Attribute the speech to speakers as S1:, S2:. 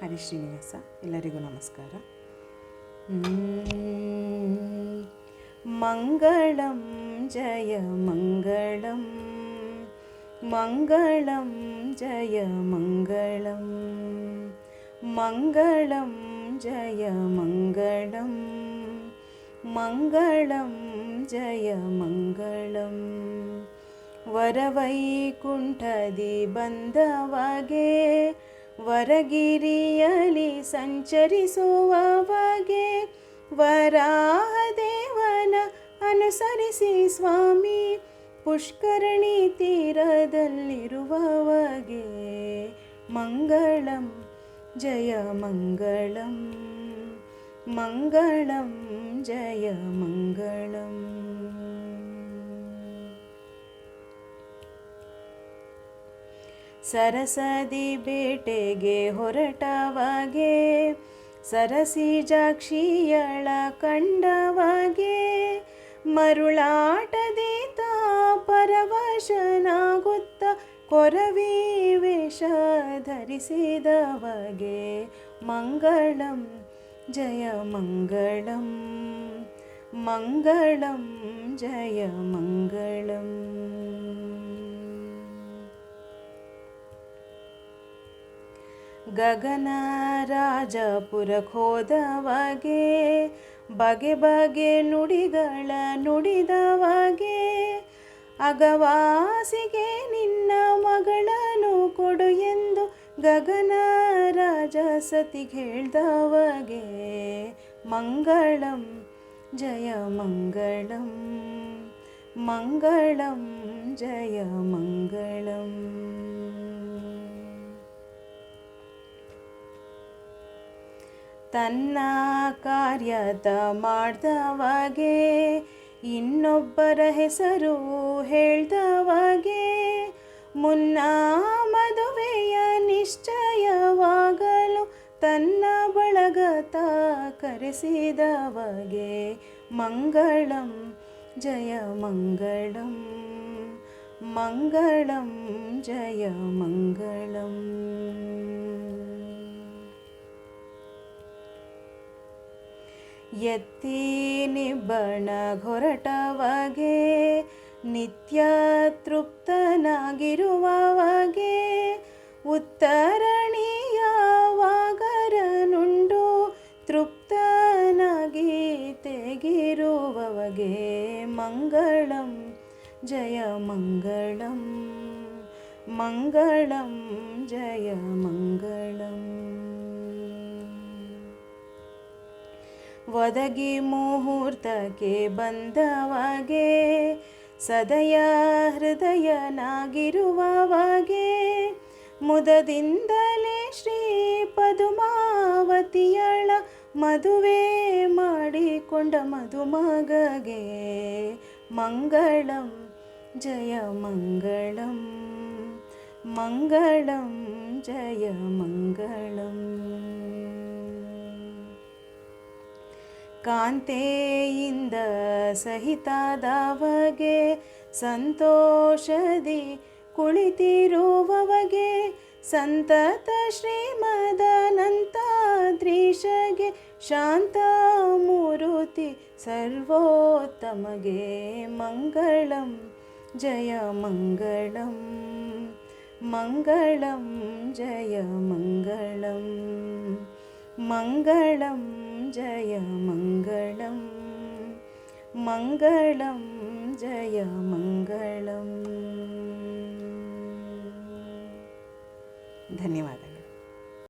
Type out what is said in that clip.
S1: ಹರಿ ಶ್ರೀನಿವಾಸ ಎಲ್ಲರಿಗೂ ನಮಸ್ಕಾರ ಮಂಗಳಂ ಜಯ ಮಂಗಳಂ ಮಂಗಳಂ ಜಯ ಮಂಗಳಂ ಮಂಗಳಂ ಜಯ ಮಂಗಳಂ ಮಂಗಳಂ ಜಯ ಮಂಗಳಂ ವರವೈಕುಂಠದಿ ಬಂದವಾಗೆ ವರಗಿರಿಯಲಿ ಸಂಚರಿಸುವವಾಗೆ ವರಾಹದೇವನ ಅನುಸರಿಸಿ ಸ್ವಾಮಿ ಪುಷ್ಕರಣಿ ತೀರದಲ್ಲಿರುವವಾಗೆ ಮಂಗಳಂ ಜಯ ಮಂಗಳಂ ಮಂಗಳಂ ಜಯ ಮಂಗಳಂ ಸರಸದಿ ಬೇಟೆಗೆ ಹೊರಟವಾಗೆ ಸರಸಿಜಾಕ್ಷಿಯಳ ಕಂಡವಾಗೆ ಮರುಳಾಟದೀತ ಪರವಶನಾಗುತ್ತ ಕೊರವಿ ವೇಷ ಧರಿಸಿದವಗೆ. ಮಂಗಳಂ, ಜಯ ಮಂಗಳಂ ಮಂಗಳಂ, ಜಯ ಮಂಗಳಂ. ಗಗನ ರಾಜಪುರಖೋದವಾಗೆ ಬಗೆ ಬಗೆ ನುಡಿಗಳ ನುಡಿದವಾಗೆ, ಅಗವಾಸಿಗೆ ನಿನ್ನ ಮಗಳನ್ನು ಕೊಡು ಎಂದು ಗಗನ ರಾಜ ಹೇಳ್ದವಾಗೆ ಮಂಗಳಂ, ಜಯ ಮಂಗಳಂ ಮಂಗಳಂ, ಜಯ ಮಂಗಳಂ. ತನ್ನ ಕಾರ್ಯದ ಮಾಡ್ದವಾಗೆ, ಇನ್ನೊಬ್ಬರ ಹೆಸರು ಹೇಳ್ದವಾಗೆ, ಮುನ್ನ ಮದುವೆಯ ನಿಶ್ಚಯವಾಗಲು ತನ್ನ ಬಳಗತ ಕರೆಸಿದವಗೆ, ಮಂಗಳಂ, ಜಯ ಮಂಗಳಂ ಮಂಗಳಂ, ಜಯ ಮಂಗಳಂ. ಎತ್ತಿ ನಿಬ್ಬಣ ಹೊರಟವಾಗೆ ನಿತ್ಯ ತೃಪ್ತನಾಗಿರುವವಗೆ ಉತ್ತರಣೀಯವಾಗರನುಂಡು ತೃಪ್ತನಾಗಿ ತೆಗಿರುವವಗೆ ಮಂಗಳಂ ಜಯ ಮಂಗಳಂ ಮಂಗಳಂ ಜಯ ಮಂಗಳಂ. ಒದಗಿ ಮುಹೂರ್ತಕ್ಕೆ ಬಂದವಾಗೆ, ಸದಯ ಹೃದಯನಾಗಿರುವವಾಗೆ. ಮುದದಿಂದಲೇ ಶ್ರೀ ಪದುಮಾವತಿಯಳ ಮದುವೆ ಮಾಡಿಕೊಂಡ ಮದುಮಗಗೆ ಮಂಗಳಂ, ಜಯ ಮಂಗಳಂ ಮಂಗಳಂ, ಜಯ ಮಂಗಳಂ. ಕಾಂತೆಯಿಂದ ಸಹಿತದವಗೆ ಸಂತೋಷದಿ ಕುಳಿತಿರುವವಗೆ ಸಂತತ ಶ್ರೀಮದನಂತಾದ್ರೀಶಗೆ ಶಾಂತ ಮೂರುತಿ ಸರ್ವೋತ್ತಮಗೆ ಮಂಗಳಂ ಜಯ ಮಂಗಳಂ ಮಂಗಳಂ ಜಯ ಮಂಗಳಂ ಮಂಗಳಂ जय मङ्गलं मङ्गलं जय मङ्गलम् धन्यवादः।